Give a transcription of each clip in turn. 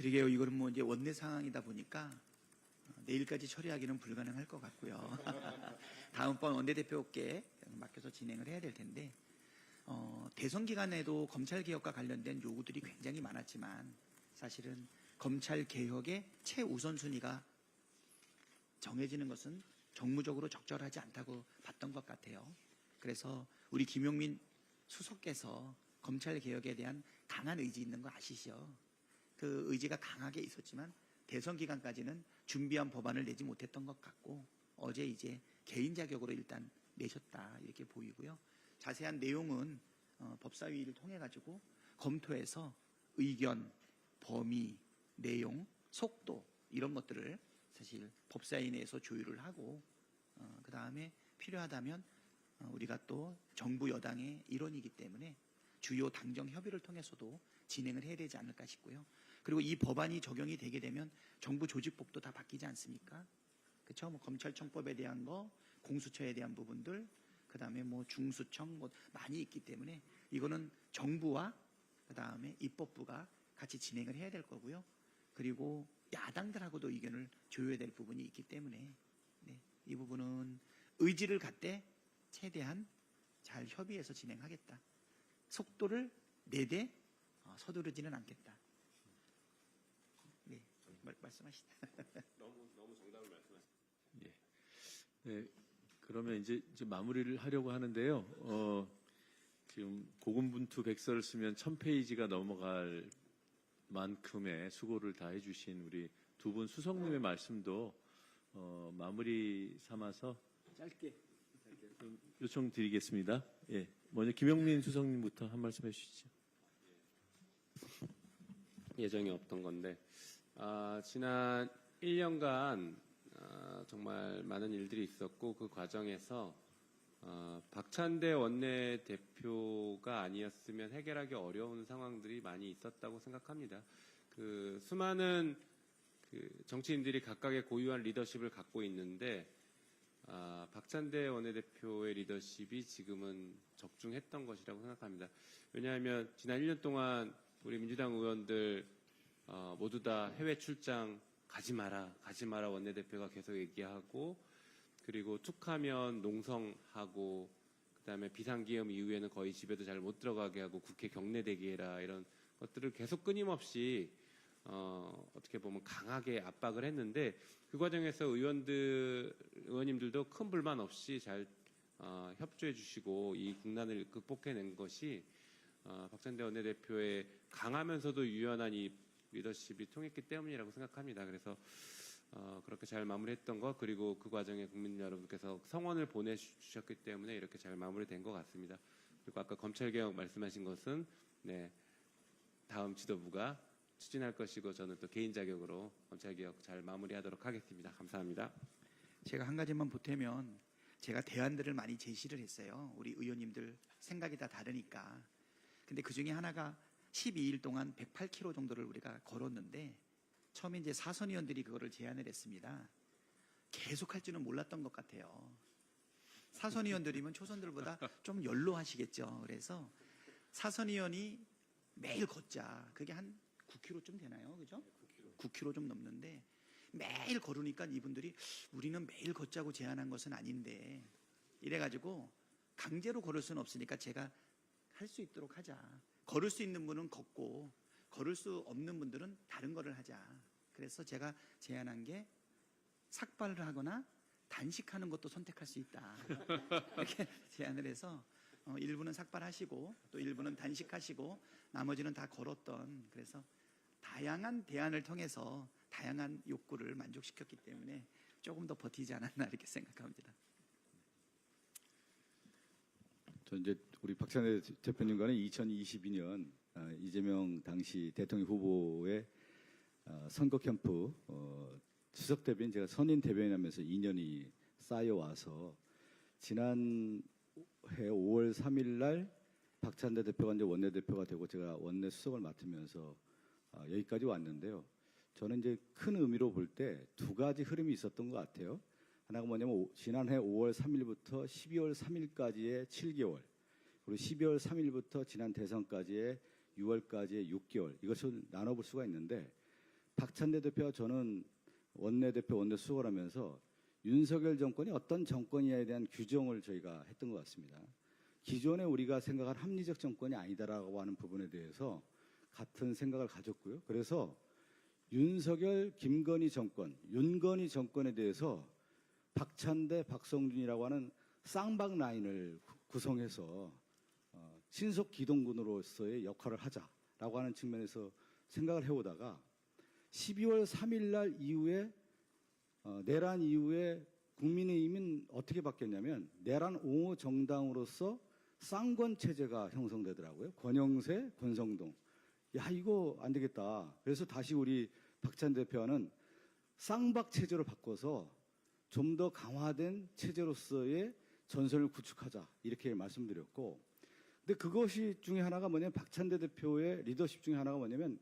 그러게요. 이거는 뭐 이제 원내 상황이다 보니까 어, 내일까지 처리하기는 불가능할 것 같고요. 다음번 원내대표께 맡겨서 진행을 해야 될 텐데 어, 대선 기간에도 검찰 개혁과 관련된 요구들이 굉장히 많았지만 사실은 검찰 개혁의 최우선 순위가 정해지는 것은 정무적으로 적절하지 않다고 봤던 것 같아요. 그래서 우리 김용민 수석께서 검찰 개혁에 대한 강한 의지 있는 거 아시죠? 그 의지가 강하게 있었지만 대선 기간까지는 준비한 법안을 내지 못했던 것 같고 어제 이제 개인 자격으로 일단 내셨다 이렇게 보이고요. 자세한 내용은 어, 법사위를 통해 가지고 검토해서 의견, 범위, 내용, 속도 이런 것들을 사실 법사위 내에서 조율을 하고 그 다음에 필요하다면 어, 우리가 또 정부 여당의 일원이기 때문에 주요 당정 협의를 통해서도 진행을 해야 되지 않을까 싶고요. 그리고 이 법안이 적용이 되게 되면 정부 조직법도 다 바뀌지 않습니까? 그렇죠? 뭐 검찰청법에 대한 거, 공수처에 대한 부분들, 그 다음에 뭐 중수청 뭐 많이 있기 때문에 이거는 정부와 그 다음에 입법부가 같이 진행을 해야 될 거고요. 그리고 야당들하고도 의견을 조율해야 될 부분이 있기 때문에 네, 이 부분은 의지를 갖되 최대한 잘 협의해서 진행하겠다. 속도를 내대 어, 서두르지는 않겠다. 네, 말, 말씀하시다. 너무 너무 정답을 말씀하셨습니다. 예. 네, 그러면 이제, 이제 마무리를 하려고 하는데요. 어, 지금 고군분투 백서를 쓰면 천 페이지가 넘어갈 만큼의 수고를 다 해주신 우리 두 분 수석님의 말씀도 어, 마무리 삼아서 짧게, 좀 요청드리겠습니다. 예, 먼저 김영민 수석님부터 한 말씀 해주시죠. 예정이 없던 건데 아, 지난 1년간 아, 정말 많은 일들이 있었고 그 과정에서 아, 박찬대 원내 대표가 아니었으면 해결하기 어려운 상황들이 많이 있었다고 생각합니다. 그 수많은 그 정치인들이 각각의 고유한 리더십을 갖고 있는데 아, 박찬대 원내대표의 리더십이 지금은 적중했던 것이라고 생각합니다. 왜냐하면 지난 1년 동안 우리 민주당 의원들 어, 모두 다 해외 출장 가지 마라, 가지 마라 원내대표가 계속 얘기하고 그리고 툭하면 농성하고 그다음에 비상기업 이후에는 거의 집에도 잘 못 들어가게 하고 국회 경내 대기해라 이런 것들을 계속 끊임없이 어, 어떻게 보면 강하게 압박을 했는데 그 과정에서 의원들 의원님들도 큰 불만 없이 잘 어, 협조해 주시고 이 국난을 극복해낸 것이 어, 박찬대 원내대표의 강하면서도 유연한 이 리더십이 통했기 때문이라고 생각합니다. 그래서 어, 그렇게 잘 마무리했던 것 그리고 그 과정에 국민 여러분께서 성원을 보내주셨기 때문에 이렇게 잘 마무리된 것 같습니다. 그리고 아까 검찰개혁 말씀하신 것은 네, 다음 지도부가 추진할 것이고 저는 또 개인 자격으로 검찰개혁 잘 마무리하도록 하겠습니다. 감사합니다. 제가 한 가지만 보태면 제가 대안들을 많이 제시를 했어요. 우리 의원님들 생각이 다 다르니까. 근데 그 중에 하나가 12일 동안 108km 정도를 우리가 걸었는데 처음에 이제 사선 의원들이 그거를 제안을 했습니다. 계속 할 줄은 몰랐던 것 같아요. 사선 의원들이면 초선들보다 좀 연로하시겠죠. 그래서 사선 의원이 매일 걷자. 그게 한 9km쯤 되나요? 그죠? 9km 좀 넘는데 매일 걸으니까 이분들이 우리는 매일 걷자고 제안한 것은 아닌데 이래가지고 강제로 걸을 수는 없으니까 제가 할 수 있도록 하자. 걸을 수 있는 분은 걷고 걸을 수 없는 분들은 다른 거를 하자. 그래서 제가 제안한 게 삭발을 하거나 단식하는 것도 선택할 수 있다. 이렇게 제안을 해서 어, 일부는 삭발하시고 또 일부는 단식하시고 나머지는 다 걸었던 그래서 다양한 대안을 통해서 다양한 욕구를 만족시켰기 때문에 조금 더 버티지 않았나 이렇게 생각합니다. 저 이제 우리 박찬대 대표님과는 2022년 아, 이재명 당시 대통령 후보의 아, 선거 캠프 어, 수석 대변인 제가 선임 대변인하면서 2년이 쌓여 와서 지난 해 5월 3일 날 박찬대 대표가 이제 원내 대표가 되고 제가 원내 수석을 맡으면서 아, 여기까지 왔는데요. 저는 이제 큰 의미로 볼 때 두 가지 흐름이 있었던 것 같아요. 하나가 뭐냐면 오- 지난해 5월 3일부터 12월 3일까지의 7개월, 그리고 12월 3일부터 지난 대선까지의 6월까지의 6개월 이것을 나눠볼 수가 있는데 박찬대 대표와 저는 원내대표 원내 수석을 하면서 윤석열 정권이 어떤 정권이냐에 대한 규정을 저희가 했던 것 같습니다. 기존에 우리가 생각한 합리적 정권이 아니다라고 하는 부분에 대해서 같은 생각을 가졌고요. 그래서 윤석열, 김건희 정권, 윤건희 정권에 대해서 박찬대, 박성준이라고 하는 쌍방 라인을 구- 구성해서 어, 신속 기동군으로서의 역할을 하자라고 하는 측면에서 생각을 해오다가 12월 3일 날 이후에 어, 내란 이후에 국민의힘은 어떻게 바뀌었냐면 내란 옹호 정당으로서 쌍권 체제가 형성되더라고요. 권영세, 권성동. 야 이거 안 되겠다. 그래서 다시 우리 박찬 대표와는 쌍박 체제로 바꿔서 좀 더 강화된 체제로서의 전선을 구축하자 이렇게 말씀드렸고, 근데 그것이 중에 하나가 뭐냐면 박찬대 대표의 리더십 중에 하나가 뭐냐면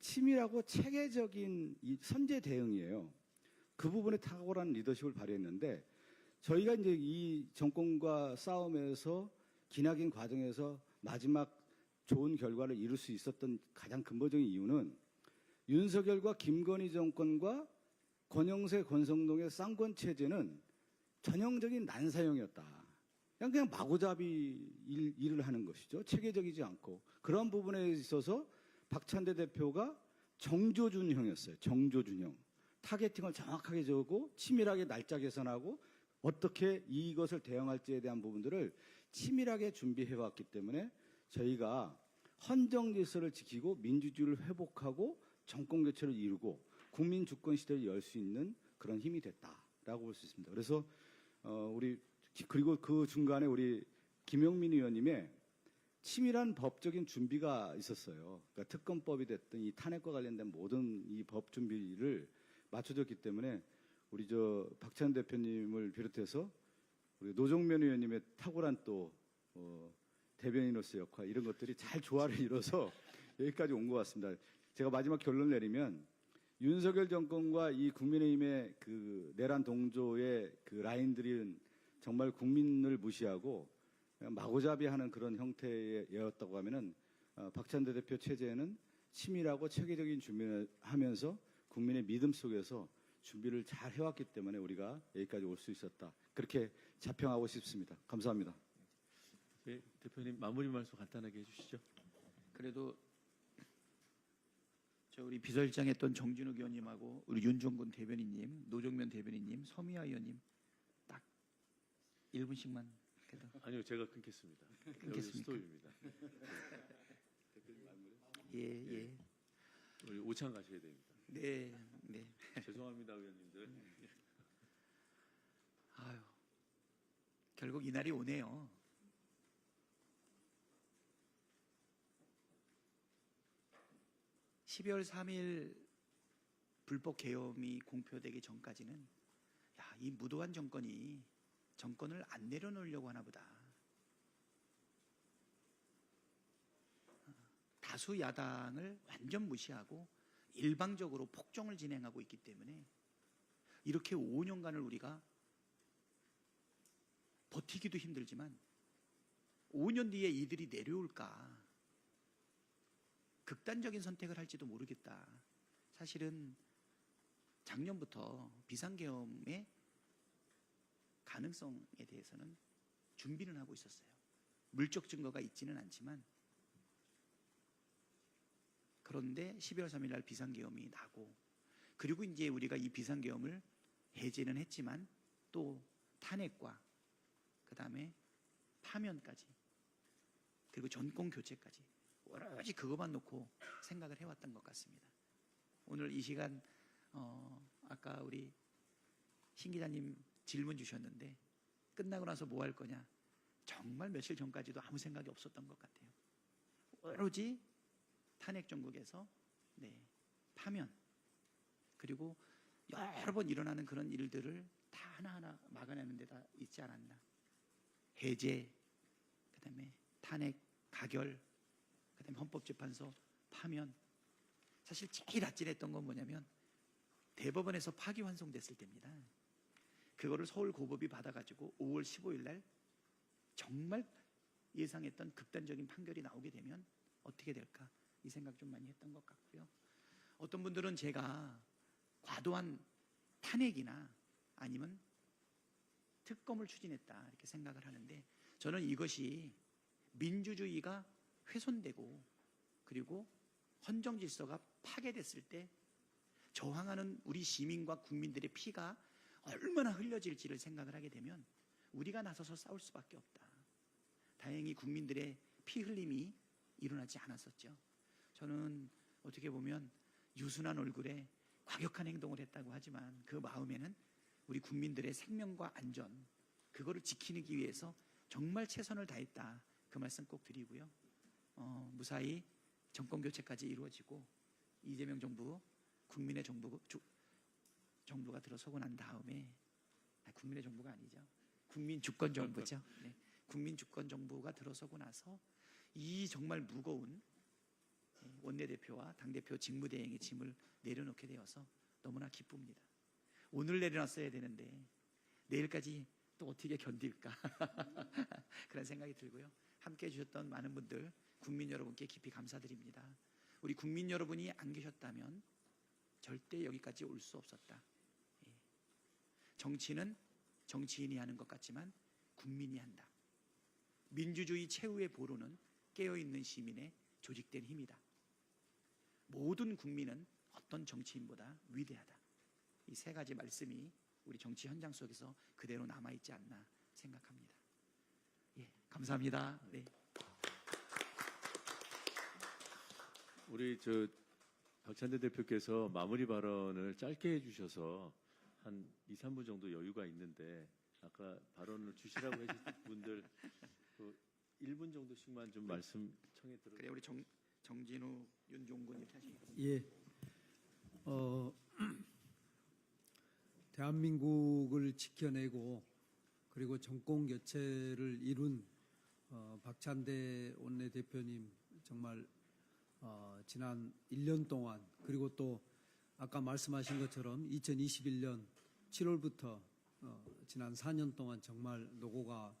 치밀하고 체계적인 이 선제 대응이에요. 그 부분에 탁월한 리더십을 발휘했는데 저희가 이제 이 정권과 싸움에서 기나긴 과정에서 마지막 좋은 결과를 이룰 수 있었던 가장 근본적인 이유는 윤석열과 김건희 정권과 권영세, 권성동의 쌍권 체제는 전형적인 난사형이었다. 그냥 그냥 마구잡이 일, 일을 하는 것이죠. 체계적이지 않고 그런 부분에 있어서 박찬대 대표가 정조준형이었어요. 정조준형. 타겟팅을 정확하게 적고 치밀하게 날짜 계산하고 어떻게 이것을 대응할지에 대한 부분들을 치밀하게 준비해 왔기 때문에 저희가 헌정 질서를 지키고 민주주의를 회복하고 정권 교체를 이루고 국민 주권 시대를 열 수 있는 그런 힘이 됐다라고 볼 수 있습니다. 그래서 어 우리 기- 그리고 그 중간에 우리 김영민 의원님의 치밀한 법적인 준비가 있었어요. 그러니까 특검법이 됐든 이 탄핵과 관련된 모든 이 법 준비를 맞춰줬기 때문에 우리 저 박찬 대표님을 비롯해서 우리 노종면 의원님의 탁월한 또 어, 대변인으로서 역할 이런 것들이 잘 조화를 이뤄서 여기까지 온 것 같습니다. 제가 마지막 결론 내리면 윤석열 정권과 이 국민의힘의 그 내란 동조의 그 라인들은 정말 국민을 무시하고 그냥 마구잡이하는 그런 형태였다고 하면은 어, 박찬대 대표 체제는 치밀하고 체계적인 준비를 하면서 국민의 믿음 속에서 준비를 잘 해왔기 때문에 우리가 여기까지 올 수 있었다. 그렇게 자평하고 싶습니다. 감사합니다. 예, 대표님 마무리 말씀 간단하게 해주시죠. 그래도 저 우리 비서실장 했던 정진욱 의원님하고 우리 윤종근 대변인님, 노정면 대변인님, 서미아 의원님 딱 1분씩만 그래도 아니요, 제가 끊겠습니다. 여기 끊겠습니까? 스톱입니다. 예, 예. 우리 오찬 가셔야 됩니다. 네, 네. 죄송합니다, 의원님들. 아유. 결국 이 날이 오네요. (12월 3일) 불법 계엄이 공표되기 전까지는 야, 이 무도한 정권이 정권을 안 내려놓으려고 하나 보다. 다수 야당을 완전 무시하고 일방적으로 폭정을 진행하고 있기 때문에 이렇게 5년간을 우리가 버티기도 힘들지만 5년 뒤에 이들이 내려올까 극단적인 선택을 할지도 모르겠다. 사실은 작년부터 비상계엄의 가능성에 대해서는 준비는 하고 있었어요. 물적 증거가 있지는 않지만 그런데 12월 3일 날 비상계엄이 나고 그리고 이제 우리가 이 비상계엄을 해제는 했지만 또 탄핵과 그 다음에 파면까지 그리고 전권 교체까지 오로지 그것만 놓고 생각을 해왔던 것 같습니다. 오늘 이 시간 어, 아까 우리 신 기자님 질문 주셨는데 끝나고 나서 뭐 할 거냐 정말 며칠 전까지도 아무 생각이 없었던 것 같아요. 오로지 탄핵 정국에서 네, 파면 그리고 여러 번 일어나는 그런 일들을 다 하나하나 막아내는 데다 있지 않았나. 해제, 그 다음에 탄핵, 가결, 그 다음에 헌법재판소 파면. 사실 제일 아찔했던 건 뭐냐면 대법원에서 파기환송됐을 때입니다. 그거를 서울 고법이 받아가지고 5월 15일 날 정말 예상했던 극단적인 판결이 나오게 되면 어떻게 될까 이 생각 좀 많이 했던 것 같고요. 어떤 분들은 제가 과도한 탄핵이나 아니면 특검을 추진했다 이렇게 생각을 하는데 저는 이것이 민주주의가 훼손되고 그리고 헌정 질서가 파괴됐을 때 저항하는 우리 시민과 국민들의 피가 얼마나 흘려질지를 생각을 하게 되면 우리가 나서서 싸울 수밖에 없다. 다행히 국민들의 피 흘림이 일어나지 않았었죠. 저는 어떻게 보면 유순한 얼굴에 과격한 행동을 했다고 하지만 그 마음에는 우리 국민들의 생명과 안전 그거를 지키기 위해서 정말 최선을 다했다. 그 말씀 꼭 드리고요. 어, 무사히 정권 교체까지 이루어지고 이재명 정부 국민의 정부 주- 정부가 들어서고 난 다음에 아, 국민의 정부가 아니죠. 국민 주권 정부죠. 네. 국민 주권 정부가 들어서고 나서 이 정말 무거운 예, 원내대표와 당대표 직무대행의 짐을 내려놓게 되어서 너무나 기쁩니다. 오늘 내려놨어야 되는데 내일까지 또 어떻게 견딜까 그런 생각이 들고요. 함께 해주셨던 많은 분들 국민 여러분께 깊이 감사드립니다. 우리 국민 여러분이 안 계셨다면 절대 여기까지 올 수 없었다. 예. 정치는 정치인이 하는 것 같지만 국민이 한다. 민주주의 최후의 보루는 깨어있는 시민의 조직된 힘이다. 모든 국민은 어떤 정치인보다 위대하다. 이 세 가지 말씀이 우리 정치 현장 속에서 그대로 남아있지 않나 생각합니다. 예, 감사합니다. 네. 우리 저 박찬대 대표께서 마무리 발언을 짧게 해주셔서 한 2, 3분 정도 여유가 있는데 아까 발언을 주시라고 해주신 분들 그 1분 정도씩만 좀 말씀 청해 들어. 그래 우리 정, 정진우, 윤종군 이렇게 하시겠습니다. 예. 어, 대한민국을 지켜내고 그리고 정권 교체를 이룬 어, 박찬대 원내대표님 정말 어, 지난 1년 동안 그리고 또 아까 말씀하신 것처럼 2021년 7월부터 어, 지난 4년 동안 정말 노고가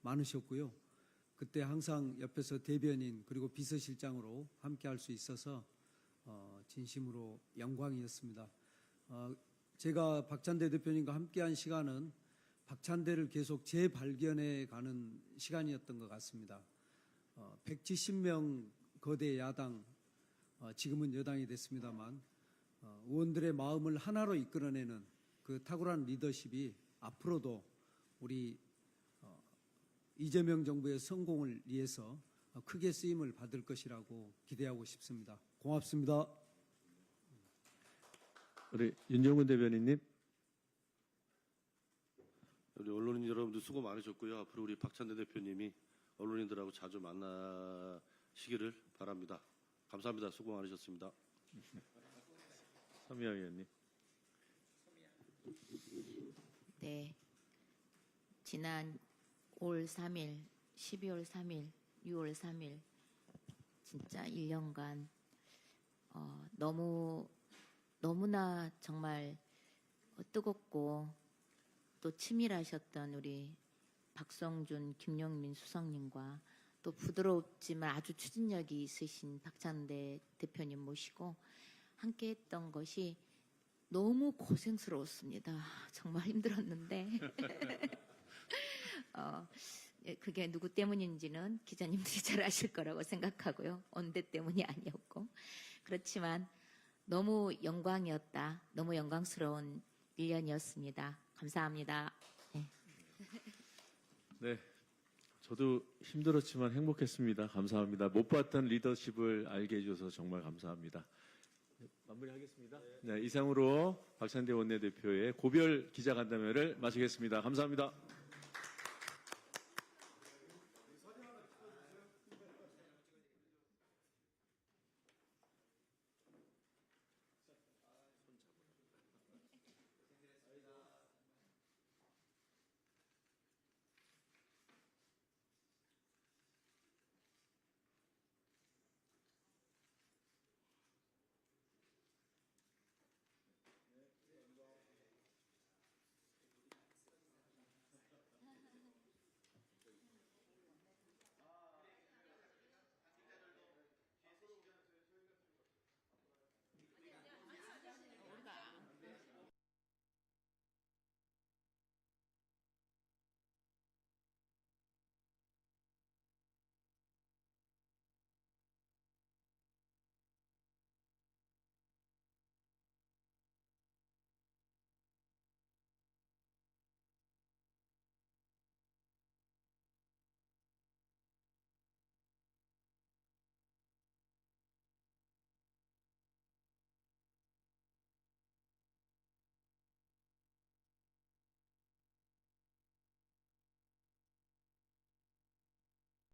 많으셨고요. 그때 항상 옆에서 대변인 그리고 비서실장으로 함께 할 수 있어서 어, 진심으로 영광이었습니다. 어, 제가 박찬대 대표님과 함께한 시간은 박찬대를 계속 재발견해 가는 시간이었던 것 같습니다. 어, 170명 거대 야당, 어, 지금은 여당이 됐습니다만 어, 의원들의 마음을 하나로 이끌어내는 그 탁월한 리더십이 앞으로도 우리 어, 이재명 정부의 성공을 위해서 어, 크게 쓰임을 받을 것이라고 기대하고 싶습니다. 고맙습니다. 우리 윤정근 대변인님. 우리 언론인 여러분들 수고 많으셨고요. 앞으로 우리 박찬대 대표님이 언론인들하고 자주 만나시기를 바랍니다. 감사합니다. 수고 많으셨습니다. 서미아 의원님. 네. 지난 5월 3일, 12월 3일, 6월 3일 진짜 1년간 어, 너무 너무나 정말 어, 뜨겁고 또 치밀하셨던 우리 박성준, 김영민 수석님과 또 부드럽지만 아주 추진력이 있으신 박찬대 대표님 모시고 함께 했던 것이 너무 고생스러웠습니다. 정말 힘들었는데 어, 예, 그게 누구 때문인지는 기자님들이 잘 아실 거라고 생각하고요. 언대 때문이 아니었고 그렇지만 너무 영광이었다. 너무 영광스러운 1년이었습니다. 감사합니다. 네. 네. 저도 힘들었지만 행복했습니다. 감사합니다. 못 봤던 리더십을 알게 해줘서 정말 감사합니다. 네, 마무리하겠습니다. 네, 이상으로 박찬대 원내대표의 고별 기자간담회를 마치겠습니다. 감사합니다.